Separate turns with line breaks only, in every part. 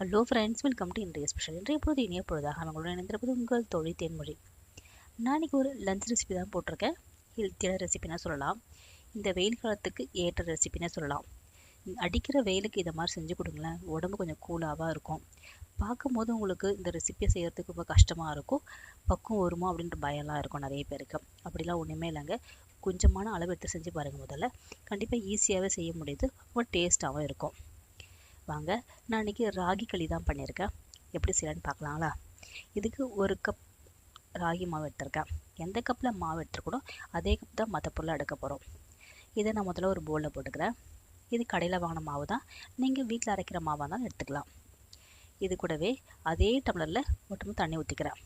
Hello friends welcome to இன்றைய special இன்றைய பொழுது இனிய பொழுதாக நம்மளோட இணைந்திருப்பது உங்கள் தொழில் தேன்மொழி. நான் இன்னைக்கு ஒரு லஞ்ச் ரெசிபி தான் போட்டிருக்கேன். ஹெல்த்தியான ரெசிபினா சொல்லலாம். இந்த வெயில் காலத்துக்கு ஏற்ற ரெசிபினா சொல்லலாம். அடிக்கிற வெயிலுக்கு இதை மாதிரி செஞ்சு கொடுங்களேன். உடம்பு கொஞ்சம் கூலாவாக இருக்கும். பார்க்கும்போது உங்களுக்கு இந்த ரெசிபியை செய்கிறதுக்கு ரொம்ப கஷ்டமாக இருக்கும். பக்கம் வருமா அப்படின்ற பயம்லாம் இருக்கும் நிறைய பேருக்கு. அப்படிலாம் ஒன்றுமே இல்லைங்க. கொஞ்சமான அளவு எடுத்து செஞ்சு பாருங்கள் முதல்ல. கண்டிப்பாக ஈஸியாகவே செய்ய முடியுது. ரொம்ப டேஸ்ட்டாகவும் இருக்கும். வாங்க. நான் இன்றைக்கி ராகி களி தான் பண்ணியிருக்கேன். எப்படி செய்யலான்னு பார்க்கலாங்களா இதுக்கு ஒரு கப் ராகி மாவு எடுத்திருக்கேன். எந்த கப்பில் மாவு எடுத்துருக்கணும் அதே கப் தான் மற்ற பொருளை எடுக்க போகிறோம் இதை நான் முதல்ல ஒரு போலில் போட்டுக்கிறேன். இது கடையில் வாங்கின மாவு தான். நீங்கள் வீட்டில் அரைக்கிற மாவாக இருந்தாலும் எடுத்துக்கலாம். இது கூடவே அதே டம்ளரில் மட்டும் தண்ணி ஊற்றிக்கிறேன்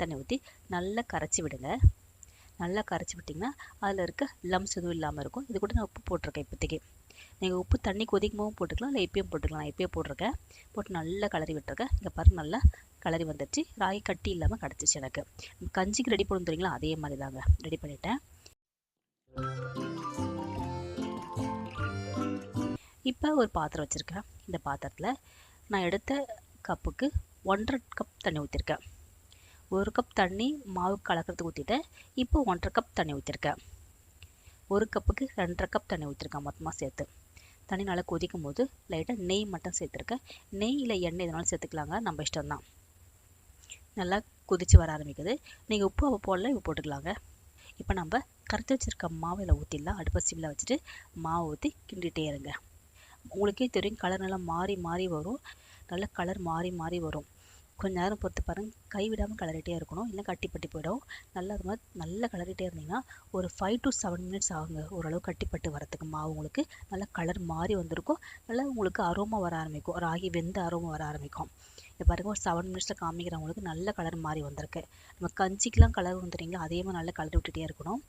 தண்ணி ஊற்றி நல்லா கரைச்சி விடுங்க. நல்லா கரைச்சி விட்டிங்கன்னா அதில் இருக்க லம்ஸ் எதுவும் இல்லாமல் இருக்கும். இது கூட நான் உப்பு போட்டிருக்கேன் இப்போதைக்கு. நீங்கள் உப்பு தண்ணி கொதிக்கும்போது போட்டுக்கலாம் இல்லை எப்பயும் போட்டுக்கலாம். நான் எப்பயும் போட்டிருக்கேன். போட்டு நல்லா கலரி விட்டுருக்கேன். இங்கே பாருங்க நல்லா கலரி வந்துடுச்சு ராகி கட்டி இல்லாமல் கிடச்சிச்சு எனக்கு. கஞ்சிக்கு ரெடி பண்ணணும் தெரியுங்களா? அதே மாதிரி தாங்க. ரெடி பண்ணிட்டேன். இப்போ ஒரு பாத்திரம் வச்சுருக்கேன். இந்த பாத்திரத்தில் நான் எடுத்த கப்புக்கு ஒன்றரை கப் தண்ணி ஊற்றிருக்கேன் ஒரு கப் தண்ணி மாவு கலக்கிறதுக்கு ஊற்றிட்டேன் இப்போ ஒன்றரை கப் தண்ணி ஊற்றிருக்கேன் ஒரு கப்புக்கு ரெண்டரை கப் தண்ணி ஊற்றிருக்கேன் மொத்தமாக சேர்த்து. தண்ணி நல்லா கொதிக்கும் போது லைட்டாக நெய் மட்டும் சேர்த்துருக்கேன். நெய் இல்லை எண்ணெய் எதனாலும் சேர்த்துக்கலாங்க. நம்ம இஷ்டம்தான். நல்லா கொதித்து வர ஆரம்பிக்குது. நீங்கள் உப்பு அப்போ போடல இப்போ போட்டுக்கலாங்க. இப்போ நம்ம கரைச்சி வச்சுருக்க மாவு இதில் ஊற்றிடலாம் அடுப்பை சிம்மில் வச்சுட்டு மாவை ஊற்றி கிண்டிகிட்டே இருங்க. உங்களுக்கே தெரியும் கலர் நல்லா மாறி மாறி வரும். நல்ல கலர் மாறி மாறி வரும். கொஞ்ச நேரம் பொறுத்து பாருங்கள் கை விடாமல் கலரிட்டே இருக்கணும். இல்லை கட்டி பட்டி போயிடும். நல்லா அது மாதிரி நல்லா கலரிட்டே இருந்தீங்கன்னா ஒரு ஃபைவ் டு செவன் மினிட்ஸ் ஆகுங்க. ஓரளவு கட்டிப்பட்டு வரத்துக்கு மாவு உங்களுக்கு நல்லா கலர் மாறி வந்திருக்கும். நல்லா உங்களுக்கு அரோமா வர ஆரம்பிக்கும். ராகி வெந்த அரோமா வர ஆரம்பிக்கும். இப்போ பாருங்க ஒரு செவன் மினிட்ஸில் காமிக்கிறவங்களுக்கு நல்ல கலர் மாறி வந்திருக்கு. நம்ம கஞ்சிக்கெலாம் கலர் வந்துடுறீங்களா அதே மாதிரி நல்லா கலர் விட்டுட்டே இருக்கணும்.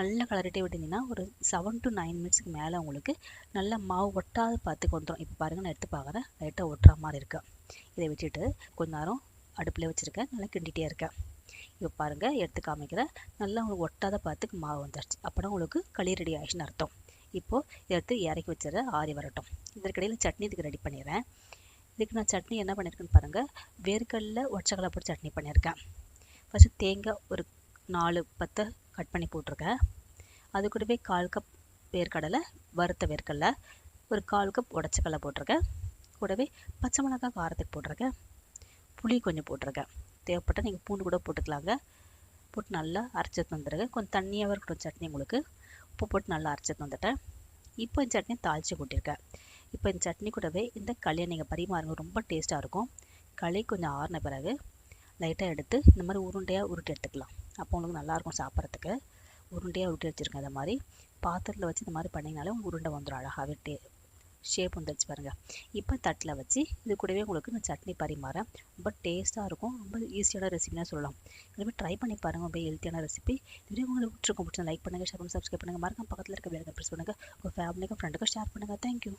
நல்லா கலரிட்டே விட்டிங்கன்னா ஒரு செவன் டு நைன் மினிட்ஸ்க்கு மேலே உங்களுக்கு நல்லா மாவு ஒட்டாத பார்த்துக்கு வந்துடும் இப்போ பாருங்கள் நான் எடுத்து பார்க்குறேன். லைட்டாக ஒட்டுற மாதிரி இருக்குது இதை வச்சுட்டு கொஞ்ச நேரம் அடுப்பில் வச்சுருக்கேன். நல்லா கிண்டிகிட்டே இருக்கேன். இப்போ பாருங்கள் எடுத்து காமிக்கிறேன். நல்லா உங்களுக்கு ஒட்டாத பார்த்துக்கு மாவு வந்துடுச்சு அப்போனா உங்களுக்கு களி ரெடி ஆயிடுச்சுன்னு அர்த்தம். இப்போது எடுத்து இறக்கி வச்சுற ஆறி வரட்டும். இதற்கிடையில் சட்னி இதுக்கு ரெடி பண்ணிடுறேன். இதுக்கு நான் சட்னி என்ன பண்ணியிருக்கேன்னு பாருங்கள் வேர்க்கடல ஒச்சக்கடலை போட்டு சட்னி பண்ணியிருக்கேன் ஃபஸ்ட்டு தேங்காய் ஒரு நாலு பத்தை கட் பண்ணி போட்டிருக்கேன். அது கூடவே கால் கப் வேர்க்கடலை வறுத்த வேர்க்கடலை ஒரு கால் கப் உடச்சக்கடலை போட்டிருக்கேன். கூடவே பச்சை மிளகாய் காரத்துக்கு போட்டிருக்கேன். புளி கொஞ்சம் போட்டிருக்கேன். தேவைப்பட்டால் நீங்கள் பூண்டு கூட போட்டுக்கலாங்க. போட்டு நல்லா அரைச்சி வந்துடுங்க. கொஞ்சம் தண்ணியாக இருக்கட்டும் சட்னி உங்களுக்கு. உப்பு போட்டு நல்லா அரைச்சி வந்துட்டேன். இப்போ இந்த சட்னி தாளித்து கொட்டியிருக்கேன். இப்போ இந்த சட்னி கூடவே இந்த களியை நீங்கள் பரிமாறுங்க. ரொம்ப டேஸ்ட்டாக இருக்கும். களி கொஞ்சம் ஆறின பிறகு லைட்டாக எடுத்து இந்த மாதிரி உருண்டையாக உருட்டி எடுத்துக்கலாம். அப்போ உங்களுக்கு நல்லாயிருக்கும் சாப்பிட்றதுக்கு. உருண்டையாக உருட்டி வச்சுருக்கேன் இந்த மாதிரி. பாத்திரத்தில் வச்சு இந்த மாதிரி பண்ணிங்கனாலே உங்களுக்கு உருண்டை வந்துடும் அழகாகவே டே ஷேப் வந்துடுச்சு பாருங்கள் இப்போ தட்டில் வச்சு இது கூடவே உங்களுக்கு நான் சட்னி பரிமாறேன் ரொம்ப டேஸ்ட்டாக இருக்கும். ரொம்ப ஈஸியான ரெசிபினா சொல்லலாம். இதுமாதிரி ட்ரை பண்ணி பாருங்கள் ரொம்ப ஹெல்த்தியான ரெசிபி இதுவே உங்களுக்கு பிடிச்சிருக்கும் பிடிச்சா லைக் பண்ணுங்கள் ஷேர் பண்ணி சப்ஸ்கிரைப் பண்ணுங்கள் மறக்காம பக்கத்தில் இருக்க வேலை ப்ரெஸ் பண்ணுங்கள் உங்கள் ஃபேமிலிக்கும் ஃப்ரெண்டுக்கும் ஷேர் பண்ணுங்கள் தேங்க்யூ